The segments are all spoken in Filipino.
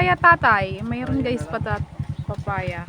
Papaya tatay. Mayroon guys patat papaya.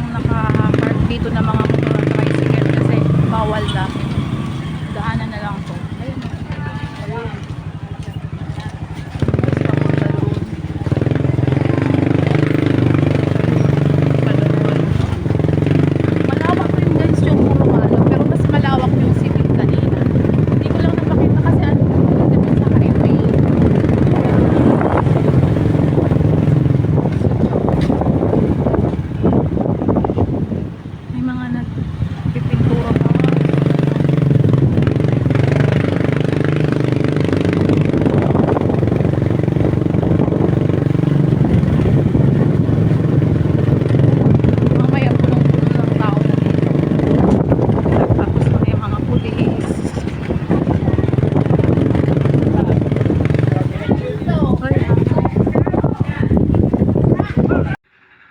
Nang naka-park dito na mga motor at tricycle kasi bawal na. Daanan na lang to. Ayun. Ayun. Papunta doon. Papunta doon. Malawak pa yung guys yung puro ano, pero mas malawak yung city kanina. Hindi ko lang napakita kasi ano, dito sa highway. May mga nagpipintura pa. Mamaya punong-puno ng tao na dito. Tapos may mga pulis.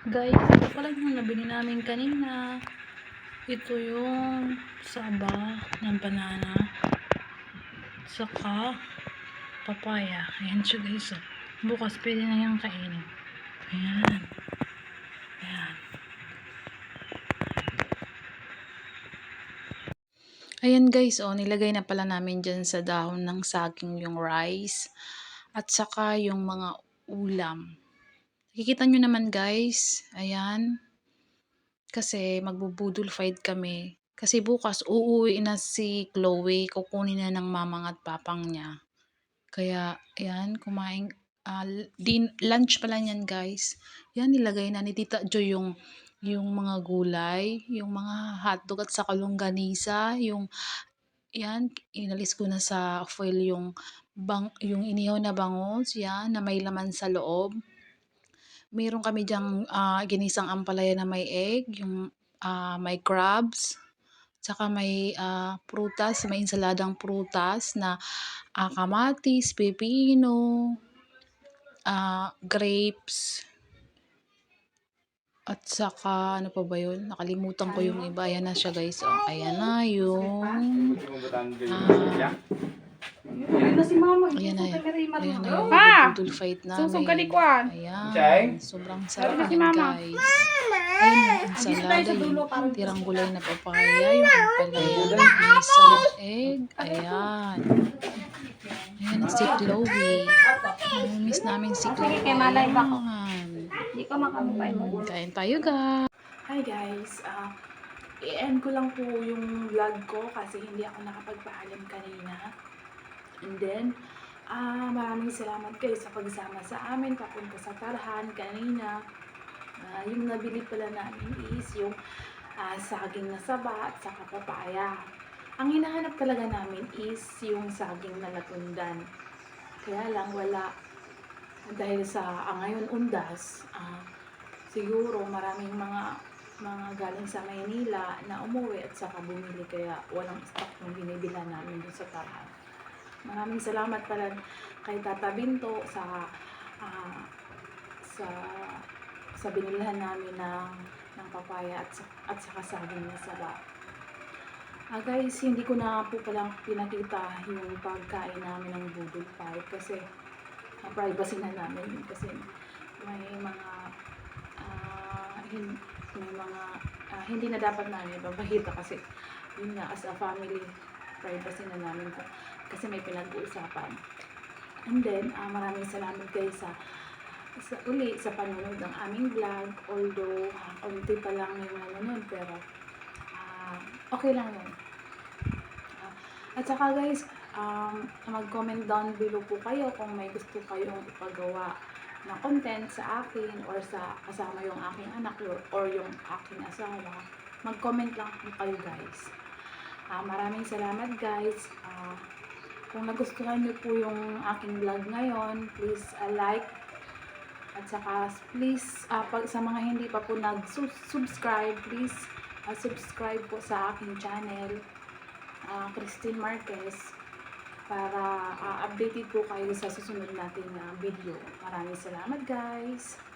Guys, ito pala yung nabili namin kanina. Ito yung saba ng banana. Saka papaya. Ayan siya guys. oh. Bukas pwede na yung kainin. Ayan. Ayan. Ayan guys, oh, nilagay na pala namin dyan sa dahon ng saging yung rice at saka yung mga ulam. Nakikita nyo naman guys, ayan. Kasi magbubudol fight kami. Kasi bukas uuwi na si Chloe, kukunin na ng mamang at papang niya. Kaya, ayan, kumain, ah, din, lunch pala niyan guys. Yan, nilagay na ni Tita Jo yung yung mga gulay, yung mga hotdog at saka longganisa, yung yan, inalis ko na sa foil yung bang, yung inihaw na bangus, yan, na may laman sa loob. Meron kami diyang ah, ginisang ampalaya na may egg, yung ah, may crabs, tsaka may ah, prutas, may insaladang prutas na ah, kamatis, pepino, ah, grapes, at saka, ano pa ba yun? Nakalimutan ko yung iba. Ayan na siya guys. Oh, ayan na yung ah, Ayun na si mama. Ayan na yun. Ayan na yung Pa! budol fight namin. Susog ka di kuan. Ayan. Chay? Sobrang sarap na si Mama. guys. Ayun, ensalada, yung tirang gulay na papaya, yung papalaya, isang egg. Ayan. Ayan, si Chloe. Miss namin si Chloe. Kay Malay ako? Ayan. Hindi ko makamukay mo. Kain tayo guys. Hi guys, ah i-end ko lang po yung vlog ko kasi hindi ako nakapagpaalam kanina. And then, ah maraming salamat kayo sa pagsama sa amin papunta sa Tarhan kanina. Ah, yung nabili pala namin is yung ah, saging na saba at saka papaya. Ang hinahanap talaga namin is yung saging na latundan. Kaya lang wala dahil sa ah, ngayon undas, ah, siguro maraming mga mga galing sa Maynila na umuwi at saka bumili kaya walang stock ng binibila namin dun sa Tarhan. Maraming salamat pala kay Tata Binto sa ah, sa sa binilhan namin ng ng papaya at sa- at saka saging na saba. Ah guys, hindi ko na po palang pinakita yung pagkain namin ng budol fight kasi na privacy na namin kasi may mga ah, hin- may mga ah, hindi na dapat namin ipapakita kasi yun nga as a family privacy na namin ko kasi may pinag-uusapan. And then ah, maraming salamat guys sa sa uli sa panonood ng aming vlog although ah, konti pa lang yung nanonood pero ah, okay lang yun. Ah, at saka guys um, mag-comment down below po kayo kung may gusto kayong ipagawa na content sa akin or sa kasama yung aking anak or, or yung aking asawa, mag-comment lang kayo guys. Ah, maraming salamat guys. Ah, kung nagustuhan niyo po yung aking vlog ngayon, please ah, like at saka please ah, pag sa mga hindi pa po nag-subscribe, please ah, subscribe po sa aking channel, ah, Christine Marquez para ah, updated po kayo sa susunod nating ah, video. Maraming salamat guys!